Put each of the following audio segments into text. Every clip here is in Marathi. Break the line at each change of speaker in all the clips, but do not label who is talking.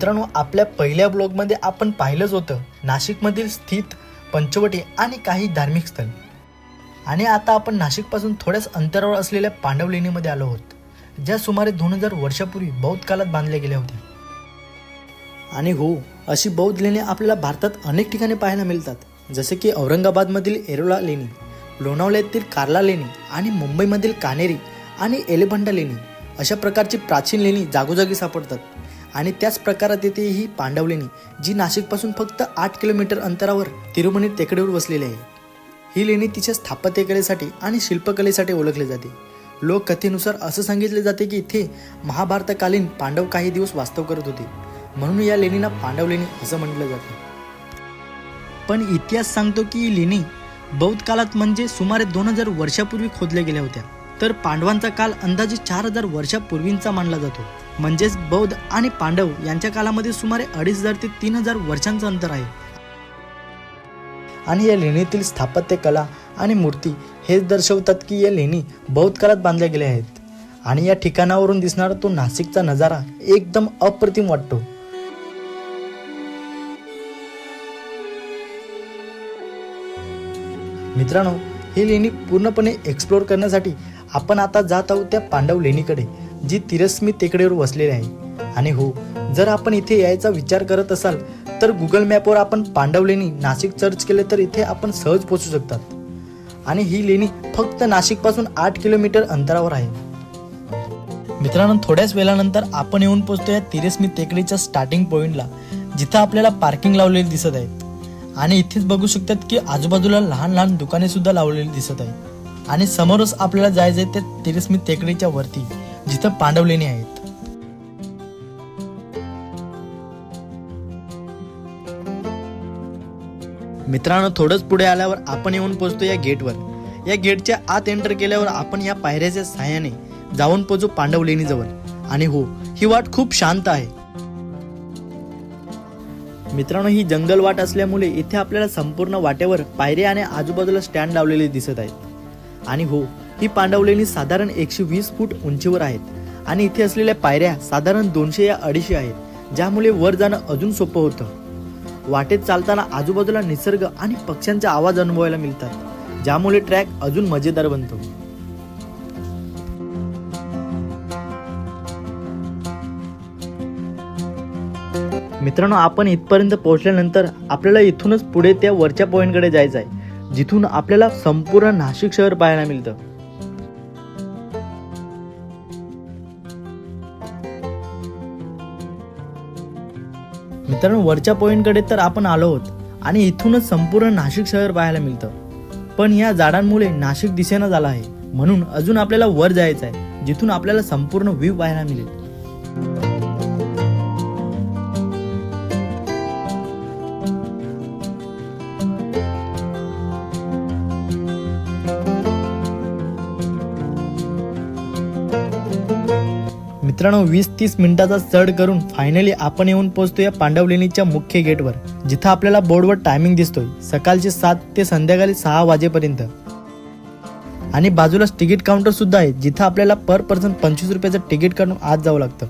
मित्रांनो आपल्या पहिल्या ब्लॉगमध्ये आपण पाहिलंच होतं नाशिकमधील स्थित पंचवटी आणि काही धार्मिक स्थळ आणि आता आपण नाशिकपासून थोड्याच अंतरावर असलेल्या पांडव लेणीमध्ये आलो आहोत ज्या सुमारे दोन हजार वर्षापूर्वी बौद्ध काळात बांधल्या गेल्या होत्या. आणि हो अशी बौद्ध लेणी आपल्याला भारतात अनेक ठिकाणी पाहायला मिळतात जसे की औरंगाबादमधील एरोला लेणी लोणावळ्यातील कार्ला लेणी आणि मुंबईमधील कानेरी आणि एलिफंटा लेणी अशा प्रकारची प्राचीन लेणी जागोजागी सापडतात. आणि त्याच प्रकारात येते ही पांडव लेणी जी नाशिकपासून फक्त आठ किलोमीटर अंतरावर तिरुमणी टेकडीवर वसलेली आहे. ही लेणी तिच्या स्थापत्यकलेसाठी आणि शिल्पकलेसाठी ओळखली जाते. लोककथेनुसार असं सांगितले जाते की इथे महाभारतकालीन पांडव काही दिवस वास्तव करत होते. म्हणून या लेणीला पांडव लेणी असं म्हटलं जातं. पण इतिहास सांगतो की ही लेणी बौद्ध काळात म्हणजे सुमारे दोन हजार वर्षापूर्वी खोदल्या गेल्या होत्या. तर पांडवांचा काल अंदाजे चार हजार वर्षापूर्वींचा मानला जातो. म्हणजेच बौद्ध आणि पांडव यांच्या काळामध्ये सुमारे अडीच हजार ते तीन हजार वर्षांचं अंतर आहे. आणि या लेणीतील स्थापत्य कला आणि मूर्ती हेच दर्शवतात की या लेणी बौद्ध काळात बांधल्या गेल्या आहेत. आणि या ठिकाणावरून दिसणारा तो नाशिकचा नजारा एकदम अप्रतिम वाटतो. मित्रांनो ही लेणी पूर्णपणे एक्सप्लोर करण्यासाठी आपण आता जात आहोत त्या पांडव लेणीकडे. जी तिरस्मी टेकडीवर वसलेली आहे. आणि हो जर आपण इथे यायचा विचार करत असाल तर गुगल मॅपवर आपण पांडव लेणी नाशिक सर्च केले तर इथे आपण सहज पोहोचू शकतात. आणि ही लेणी फक्त नाशिकपासून आठ किलोमीटर अंतरावर आहे. मित्रांनो थोड्याच वेळानंतर आपण येऊन पोहोचतो या तिरेस्मी टेकडीच्या स्टार्टिंग पॉईंटला जिथं आपल्याला पार्किंग लावलेली दिसत आहे. आणि इथेच बघू शकतात की आजूबाजूला लहान लहान दुकाने सुद्धा लावलेली दिसत आहे. आणि समोरच आपल्याला जायचं आहे त्या तिरेस्मी टेकडीच्या वरती. जिथं पांडव लेणी आहेत. मित्रांनो थोडंच पुढे आल्यावर आपण येऊन पोहोचतो या गेटवर. या गेटच्या आत एंटर केल्यावर आपण या पायऱ्याच्या सहाय्याने जाऊन पोचू पांडव लेणीजवळ आणि हो ही वाट खूप शांत आहे. मित्रांनो ही जंगल वाट असल्यामुळे इथे आपल्याला संपूर्ण वाटेवर पायऱ्या आणि आजूबाजूला स्टँड लावलेले दिसत आहेत. आणि हो ही पांडवलेणी साधारण एकशे वीस फूट उंचीवर आहेत आणि इथे असलेल्या पायऱ्या साधारण दोनशे या अडीचशे आहेत ज्यामुळे वर जाणं अजून सोपं होतं. वाटेत चालताना आजूबाजूला निसर्ग आणि पक्ष्यांचा आवाज अनुभवायला मिळतात ज्यामुळे ट्रॅक अजून मजेदार बनतो. मित्रांनो आपण इथपर्यंत पोहोचल्यानंतर आपल्याला इथूनच पुढे त्या वरच्या पॉईंटकडे जायचं आहे जिथून आपल्याला संपूर्ण नाशिक शहर पाहायला मिळतं. मित्रांनो वरच्या पॉईंटकडे तर आपण आलो आहोत आणि इथूनच संपूर्ण नाशिक शहर पाहायला मिळतं. पण या झाडांमुळे नाशिक दिशेनं झाला आहे. म्हणून अजून आपल्याला वर जायचं आहे जिथून आपल्याला संपूर्ण व्ह्यू पाहायला मिळेल. मित्रांनो वीस तीस मिनिटाचा चढ करून फायनली आपण येऊन पोहोचतो या पांडवलेणीच्या मुख्य गेटवर जिथं आपल्याला बोर्डवर टायमिंग दिसतोय सकाळचे सात ते संध्याकाळी सहा वाजेपर्यंत. आणि बाजूलाच तिकीट काउंटर सुद्धा आहे जिथं आपल्याला पर पर्सन पंचवीस रुपयाचं तिकीट काढून आत जावं लागतं.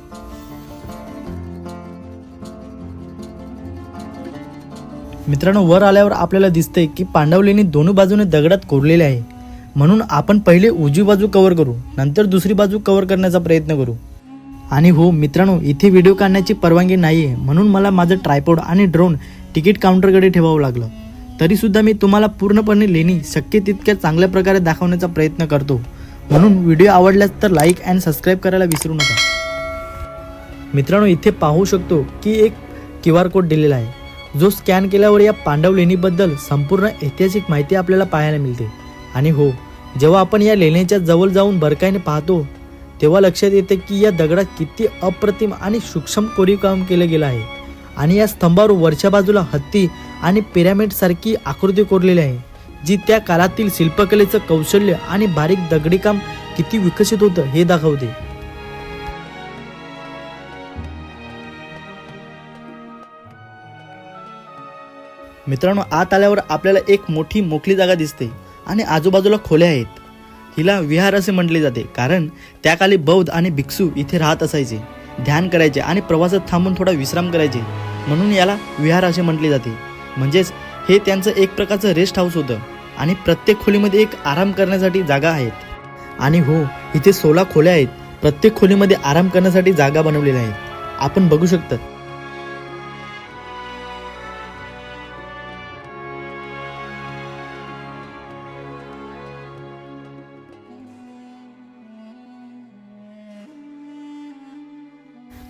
मित्रांनो वर आल्यावर आपल्याला दिसतंय की पांडवलेणी दोन्ही बाजूने दगडात कोरलेले आहे. म्हणून आपण पहिले उजवी बाजू कव्हर करू नंतर दुसरी बाजू कव्हर करण्याचा प्रयत्न करू. आणि हो मित्रांनो इथे व्हिडिओ काढण्याची परवानगी नाही आहे म्हणून मला माझं ट्रायपॉड आणि ड्रोन तिकीट काउंटरकडे ठेवावं लागलं. तरीसुद्धा मी तुम्हाला पूर्णपणे लेणी शक्य तितक्या चांगल्या प्रकारे दाखवण्याचा प्रयत्न करतो. म्हणून व्हिडिओ आवडल्यास तर लाईक अँड सबस्क्राईब करायला विसरू नका. मित्रांनो इथे पाहू शकतो की एक क्यू आर कोड दिलेला आहे. जो स्कॅन केल्यावर या पांडव लेणीबद्दल संपूर्ण ऐतिहासिक माहिती आपल्याला पाहायला मिळते. आणि हो जेव्हा आपण या लेण्याच्या जवळ जाऊन बरकाईने पाहतो तेव्हा लक्षात येते की या दगडात किती अप्रतिम आणि सूक्ष्म कोरीवकाम केलं गेलं आहे. आणि या स्तंभावर वरच्या बाजूला हत्ती आणि पिरॅमिड सारखी आकृती कोरलेली आहे जी त्या काळातील शिल्पकलेचं कौशल्य आणि बारीक दगडी काम किती विकसित होतं हे दाखवते. मित्रांनो आत आल्यावर आपल्याला एक मोठी मोकळी जागा दिसते आणि आजूबाजूला खोल्या आहेत. हिला विहार असे म्हटले जाते कारण त्याकाळी बौद्ध आणि भिक्षू इथे राहत असायचे. ध्यान करायचे आणि प्रवासात थांबून थोडा विश्राम करायचे. म्हणून याला विहार असे म्हटले जाते. म्हणजेच हे त्यांचं एक प्रकारचं रेस्ट हाऊस होतं आणि प्रत्येक खोलीमध्ये एक आराम करण्यासाठी जागा आहेत. आणि हो इथे सोळा खोल्या आहेत. प्रत्येक खोलीमध्ये आराम करण्यासाठी जागा बनवलेल्या आहेत. आपण बघू शकतात.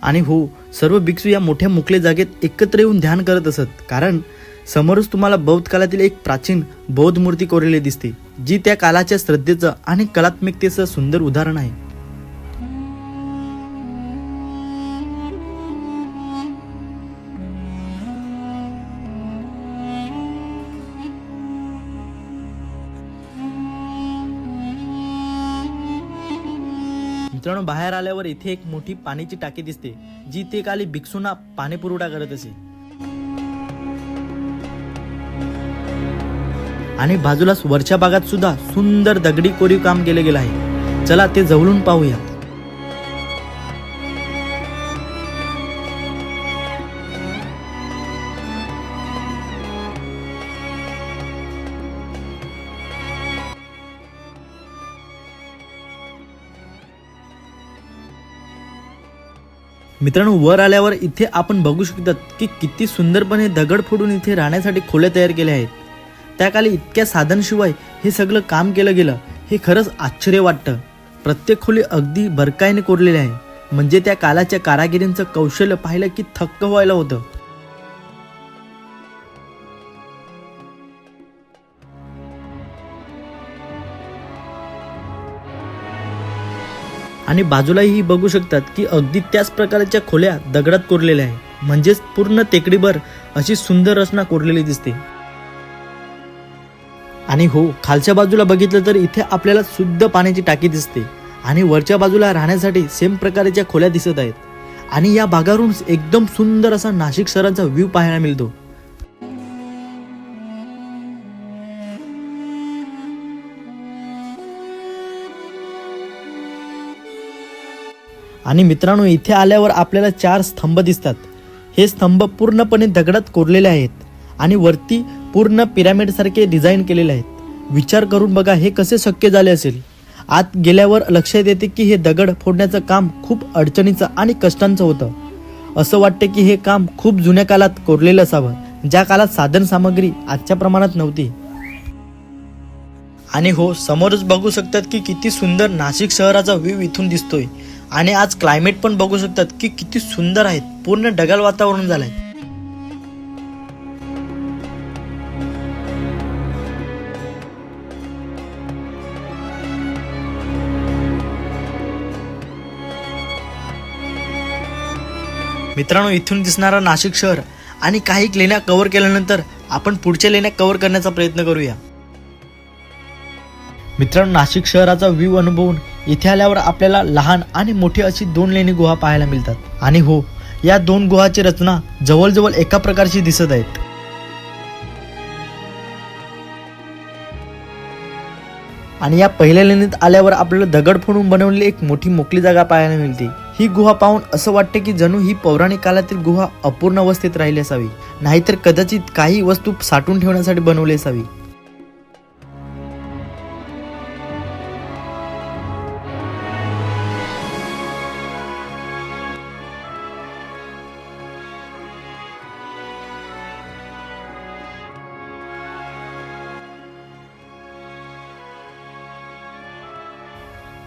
आणि हो सर्व भिक्षू या मोठ्या मोकळे जागेत एकत्र येऊन ध्यान करत असत. कारण समोरच तुम्हाला बौद्ध काळातील एक प्राचीन बौद्ध मूर्ती कोरलेली दिसते जी त्या काळाच्या श्रद्धेचं आणि कलात्मकतेचं सुंदर उदाहरण आहे. मित्रांनो बाहेर आल्यावर इथे एक मोठी पाण्याची टाकी दिसते जी ते काली भिक्षूंना पाणी पुरवठा करत असे. आणि बाजूलाच वरच्या भागात सुद्धा सुंदर दगडी कोरीव काम केले गेलं आहे. चला ते जवळून पाहूया. मित्रांनो वर आल्यावर इथे आपण बघू शकतात की किती सुंदरपणे दगड फोडून इथे राहण्यासाठी खोल्या तयार केल्या आहेत. त्या काली इतक्या साधनशिवाय हे सगळं काम केलं गेलं हे खरंच आश्चर्य वाटतं. प्रत्येक खोली अगदी बरकाईने कोरलेली आहे. म्हणजे त्या कालाच्या कारागिरींचं कौशल्य पाहिलं की थक्क व्हायला होतं. आणि बाजूलाही बघू शकतात की अगदी त्याच प्रकारच्या खोल्या दगडात कोरलेल्या आहे म्हणजेच पूर्ण टेकडीभर अशी सुंदर रचना कोरलेली दिसते. आणि हो खालच्या बाजूला बघितलं तर इथे आपल्याला शुद्ध पाण्याची टाकी दिसते. आणि वरच्या बाजूला राहण्यासाठी सेम प्रकारच्या खोल्या दिसत आहेत. आणि या भागावरून एकदम सुंदर असा नाशिक शहराचा व्ह्यू पाहायला मिळतो. आणि मित्रांनो इथे आल्यावर आपल्याला चार स्तंभ दिसतात. हे स्तंभ पूर्णपणे दगडात कोरलेले आहेत आणि वरती पूर्ण पिरामिडसारखे डिझाईन केलेले आहेत. विचार करून बघा हे कसे शक्य झाले असेल? आत गेल्यावर लक्षात येते की हे दगड फोडण्याचं काम खूप अडचणीचं आणि कष्टांचं होतं. असं वाटते की हे काम खूप जुन्या काळात कोरलेलं असावं ज्या काळात साधन सामग्री आजच्या प्रमाणात नव्हती. आणि हो समोरच बघू शकतात की किती सुंदर नाशिक शहराचा व्ह्यू इथून दिसतोय. आणि आज क्लायमेट पण बघू शकतात की किती सुंदर आहेत. पूर्ण ढगाळ वातावरण झालंय. मित्रांनो इथून दिसणारा नाशिक शहर आणि काही लेण्या कव्हर केल्यानंतर आपण पुढच्या लेण्या कव्हर करण्याचा प्रयत्न करूया. मित्रांनो नाशिक शहराचा व्ह्यू अनुभवून इथे आल्यावर आपल्याला लहान आणि मोठी अशी दोन लेणी गुहा पाहायला मिळतात. आणि हो या दोन गुहाची रचना जवळजवळ एका प्रकारची दिसत आहेत. आणि या पहिल्या लेणीत आल्यावर आपल्याला दगड फोडून बनवलेली एक मोठी मोकळी जागा पाहायला मिळते. ही गुहा पाहून असं वाटते की जणू ही पौराणिक काळातील गुहा अपूर्ण अवस्थेत राहिली असावी. नाहीतर कदाचित काही वस्तू साठवून ठेवण्यासाठी बनवली असावी.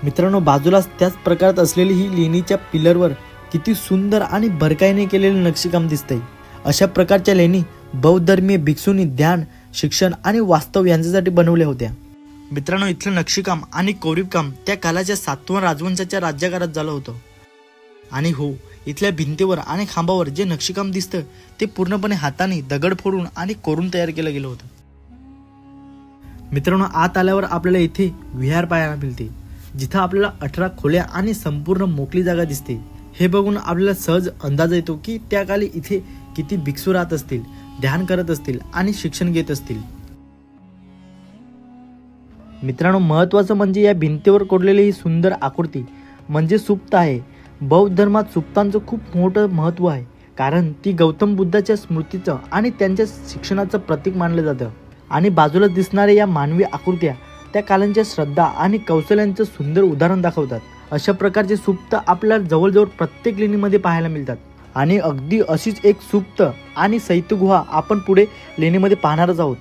मित्रांनो बाजूलाच त्याच प्रकारात असलेली ही लेणीच्या पिलरवर किती सुंदर आणि भरकाईने केलेले नक्षीकाम दिसते अशा प्रकारच्या लेणी बौद्धधर्मीय भिक्षूंनी ध्यान शिक्षण आणि वास्तव यांच्यासाठी बनवल्या होत्या. मित्रांनो इथलं नक्षीकाम आणि कोरीवकाम त्या कालाच्या सातवा राजवंशाच्या राज्यकाळात झालं होतं. आणि हो इथल्या भिंतीवर आणि खांबावर जे नक्षीकाम दिसतं ते पूर्णपणे हाताने दगड फोडून आणि कोरून तयार केलं गेलं होतं. मित्रांनो आत आल्यावर आपल्याला इथे विहार पाहायला मिळते. जिथं आपल्याला अठरा खोल्या आणि संपूर्ण मोकळी जागा दिसते. हे बघून आपल्याला सहज अंदाज येतो की त्या काळी इथे किती भिक्षू राहत असतील ध्यान करत असतील आणि शिक्षण घेत असतील. मित्रांनो महत्वाचं म्हणजे या भिंतीवर कोरलेली ही सुंदर आकृती म्हणजे सुप्त आहे. बौद्ध धर्मात सुप्तांचं खूप मोठं महत्त्व आहे कारण ती गौतम बुद्धाच्या स्मृतीचं आणि त्यांच्या शिक्षणाचं प्रतीक मानलं जातं. आणि बाजूला दिसणाऱ्या या मानवी आकृत्या त्या कालांच्या श्रद्धा आणि कौशल्यांचं सुंदर उदाहरण दाखवतात. अशा प्रकारचे सुप्त आपल्याला जवळजवळ प्रत्येक लेणीमध्ये पाहायला मिळतात. आणि अगदी अशीच एक सुप्त आणि शैत्यगुहा आपण पुढे लेणीमध्ये पाहणारच आहोत.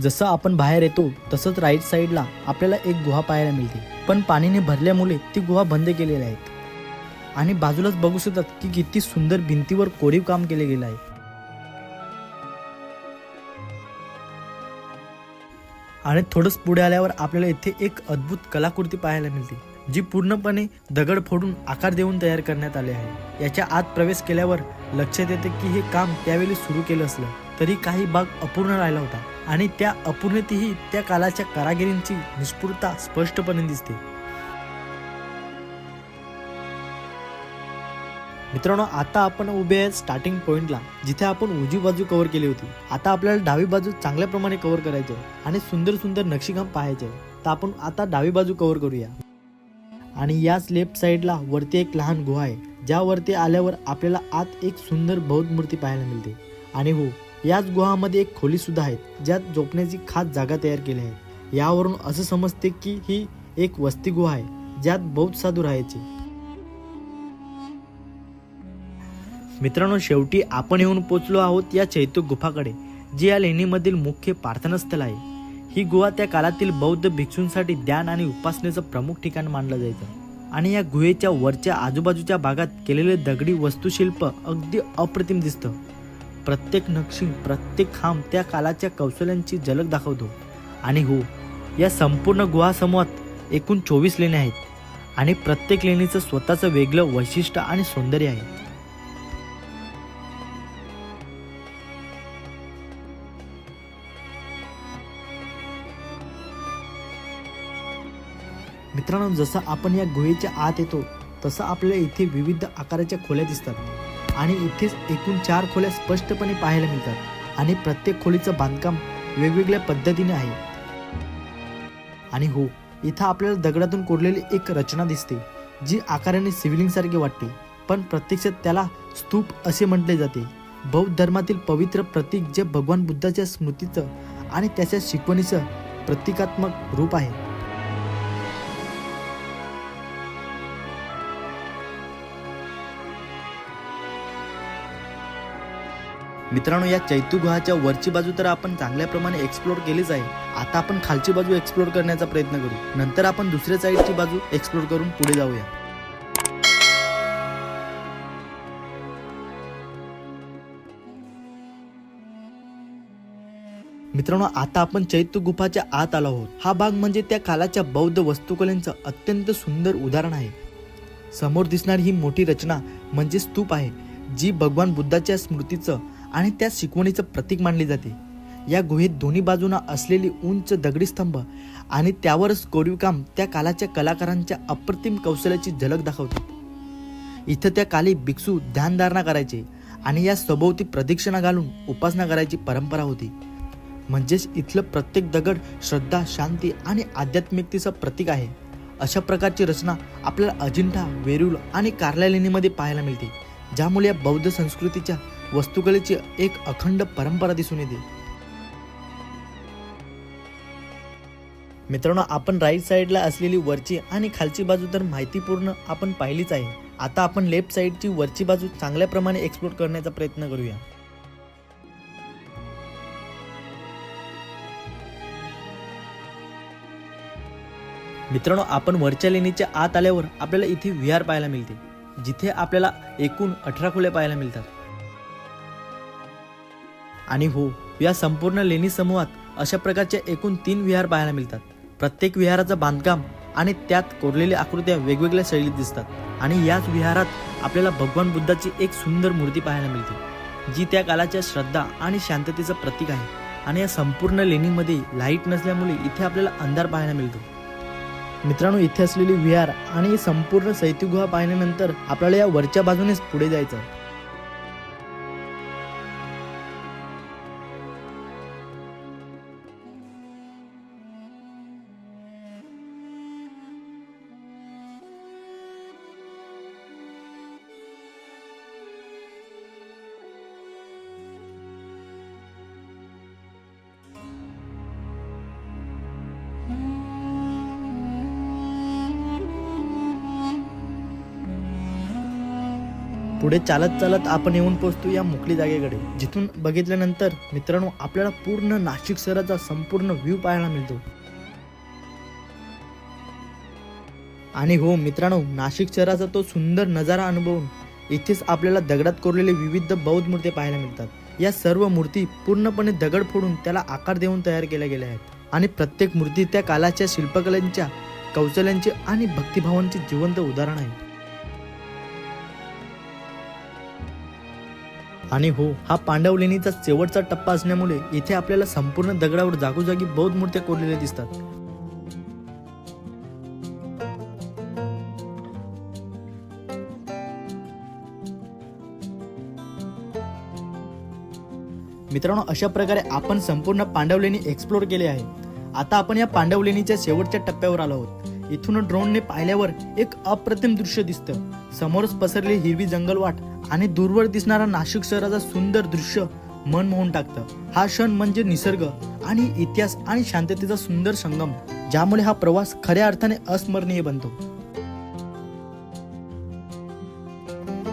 जसं आपण बाहेर येतो तसंच राईट साईडला आपल्याला एक गुहा पाहायला मिळते. पण पाणीने भरल्यामुळे ती गुहा बंद केलेली आहेत. आणि बाजूलाच बघू शकतात की किती सुंदर भिंतीवर कोरीव काम केले गेलं आहे. आणि थोडंच पुढे आल्यावर आपल्याला इथे एक अद्भुत कलाकृती पाहायला मिळते जी पूर्णपणे दगड फोडून आकार देऊन तयार करण्यात आले आहे. याच्या आत प्रवेश केल्यावर लक्षात येते की हे काम त्यावेळी सुरू केलं असलं तरी काही भाग अपूर्ण राहिला होता. आणि त्या अपूर्णतेही त्या कालाच्या कारागिरींची निष्पुरता स्पष्टपणे दिसते. मित्रांनो आता आपण उभे आहे स्टार्टिंग पॉइंटला जिथे आपण उजवी बाजू कव्हर केली होती. आता आपल्याला डावी बाजू चांगल्या प्रमाणे कव्हर करायचे आहे आणि सुंदर सुंदर नक्षीकाम पाहायचे तर आपण आता डावी बाजू कव्हर करूया. आणि याच लेफ्ट साईडला वरती एक लहान गुहा आहे. ज्यावरती आल्यावर आपल्याला आत एक सुंदर बौद्ध मूर्ती पाहायला मिळते. आणि हो याच गुहामध्ये एक खोली सुद्धा आहेत ज्यात झोपण्याची खास जागा तयार केली आहे. यावरून असं समजते की ही एक वस्ती गुहा आहे ज्यात बौद्ध साधू राहायचे. मित्रांनो शेवटी आपण येऊन पोचलो आहोत या चैत्य गुफाकडे जी या लेणीमधील मुख्य प्रार्थनास्थळ आहे. ही गुहा त्या काळातील बौद्ध भिक्षूंसाठी ध्यान आणि उपासनेचं प्रमुख ठिकाण मानलं जायचं. आणि या गुहेच्या वरच्या आजूबाजूच्या भागात केलेले दगडी वस्तुशिल्प अगदी अप्रतिम दिसतं. प्रत्येक नक्षी प्रत्येक खांब त्या कालाच्या कौशल्यांची झलक दाखवतो. आणि हो या संपूर्ण गुहासमूहात एकूण चोवीस लेण्या आहेत. आणि प्रत्येक लेणीचं स्वतःचं वेगळं वैशिष्ट्य आणि सौंदर्य आहे. मित्रांनो जसं आपण या गुहेच्या आत येतो तसं आपल्याला इथे विविध आकाराच्या खोल्या दिसतात. आणि इथेच एकूण चार खोल्या स्पष्टपणे पाहायला मिळतात. आणि प्रत्येक खोलीचं बांधकाम वेगवेगळ्या पद्धतीने आहे. आणि हो इथं आपल्याला दगडातून कोरलेली एक रचना दिसते जी आकाराने सिव्हिलिंग सारखी वाटते. पण प्रत्यक्षात त्याला स्तूप असे म्हटले जाते. बौद्ध धर्मातील पवित्र प्रतीक जे भगवान बुद्धाच्या स्मृतीचं आणि त्याच्या शिकवणीचं प्रतिकात्मक रूप आहे. मित्रांनो या चैतू गुहाच्या वरची बाजू तर आपण चांगल्या प्रमाणे एक्सप्लोर केलीच आहे. आता आपण खालची बाजू एक्सप्लोर करण्याचा प्रयत्न करू. नंतर आपण दुसऱ्या साईडची बाजू एक्सप्लोर करून पुढे जाऊया. मित्रांनो आता आपण चैत्य गुफाच्या आत आलो आहोत. हा भाग म्हणजे त्या कालाच्या बौद्ध वस्तुकलेंचं अत्यंत सुंदर उदाहरण आहे. समोर दिसणारी ही मोठी रचना म्हणजे स्तूप आहे जी भगवान बुद्धाच्या स्मृतीचं आणि त्या शिकवणीचं प्रतीक मानली जाते. या गुहेत दोन्ही बाजूंना असलेली उंच दगडी स्तंभ आणि त्यावरच कोरीवकाम त्या कालाच्या कलाकारांच्या अप्रतिम कौशल्याची झलक दाखवते. इथं त्या काली भिक्षू ध्यानधारणा करायचे आणि या सभोवती प्रदक्षिणा घालून उपासना करायची परंपरा होती. म्हणजेच इथलं प्रत्येक दगड श्रद्धा शांती आणि आध्यात्मिकतेचं प्रतीक आहे. अशा प्रकारची रचना आपल्याला अजिंठा वेरूळ आणि कार्ला लेणीमध्ये पाहायला मिळते. ज्यामुळे या बौद्ध संस्कृतीच्या वस्तुकलेची एक अखंड परंपरा दिसून येते. मित्रांनो आपण राईट साईडला असलेली वरची आणि खालची बाजू तर माहितीपूर्ण आपण पाहिलीच आहे. आता आपण लेफ्ट साईडची वरची बाजू चांगल्या प्रमाणे एक्सप्लोर करण्याचा प्रयत्न करूया. मित्रांनो आपण वरच्या लेणीच्या आत आल्यावर आपल्याला इथे विहार पाहायला मिळते. जिथे आपल्याला एकूण अठरा खुले पाहायला मिळतात. आणि हो या संपूर्ण लेणी समूहात अशा प्रकारचे एकूण तीन विहार पाहायला मिळतात. प्रत्येक विहाराचं बांधकाम आणि त्यात कोरलेल्या आकृत्या वेगवेगळ्या शैलीत दिसतात. आणि याच विहारात आपल्याला भगवान बुद्धाची एक सुंदर मूर्ती पाहायला मिळते जी त्या कालाच्या श्रद्धा आणि शांततेचं प्रतीक आहे. आणि या संपूर्ण लेणीमध्ये लाइट नसल्यामुळे इथे आपल्याला अंधार पाहायला मिळतो. मित्रांनो इथे असलेली विहार आणि संपूर्ण सैत्यगुहा पाहिल्यानंतर आपल्याला या वरच्या बाजूनेच पुढे जायचं पुढे चालत चालत आपण येऊन पोहोचतो या मोकळी जागेकडे. जिथून बघितल्यानंतर मित्रांनो आपल्याला पूर्ण नाशिक शहराचा संपूर्ण व्ह्यू पाहायला मिळतो. आणि हो मित्रांनो नाशिक शहराचा तो सुंदर नजारा अनुभवून इथेच आपल्याला दगडात कोरलेले विविध बौद्ध मूर्ती पाहायला मिळतात. या सर्व मूर्ती पूर्णपणे दगड फोडून त्याला आकार देऊन तयार केल्या गेल्या आहेत. आणि प्रत्येक मूर्ती त्या कालाच्या शिल्पकलांच्या कौशल्यांचे आणि भक्तिभावांचे जिवंत उदाहरण आहे. आणि हो हा पांडवलेणीचा शेवटचा टप्पा असल्यामुळे इथे आपल्याला संपूर्ण दगडावर जागोजागी बौद्ध मूर्त्या कोरलेल्या दिसतात. मित्रांनो अशा प्रकारे आपण संपूर्ण पांडवलेणी एक्सप्लोर केले आहे. आता आपण या पांडवलेणीच्या शेवटच्या टप्प्यावर आलो आहोत. इथून ड्रोनने पाहिल्यावर एक अप्रतिम दृश्य दिसतं. समोरच पसरली हिरवी जंगलवाट आणि दूरवर दिसणारा नाशिक शहराचा सुंदर दृश्य मन मोहून टाकतं. हा क्षण म्हणजे निसर्ग आणि इतिहास आणि शांततेचा सुंदर संगम ज्यामुळे हा प्रवास खऱ्या अर्थाने अस्मरणीय बनतो.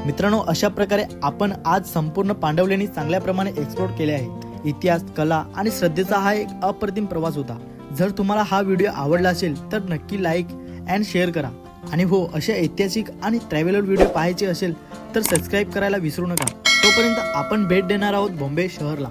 मित्रांनो अशा प्रकारे आपण आज संपूर्ण पांडवलेणी चांगल्या प्रमाणे एक्सप्लोर केले आहेत इतिहास कला आणि श्रद्धेचा हा एक अप्रतिम प्रवास होता. जर तुम्हाला हा व्हिडिओ आवडला असेल तर नक्की लाईक अँड शेअर करा. आणि हो अशा ऐतिहासिक आणि ट्रॅव्हलर व्हिडिओ पाहायचे असेल तर सबस्क्राईब करायला विसरू नका. तोपर्यंत आपण भेट देणार आहोत बॉम्बे शहरला.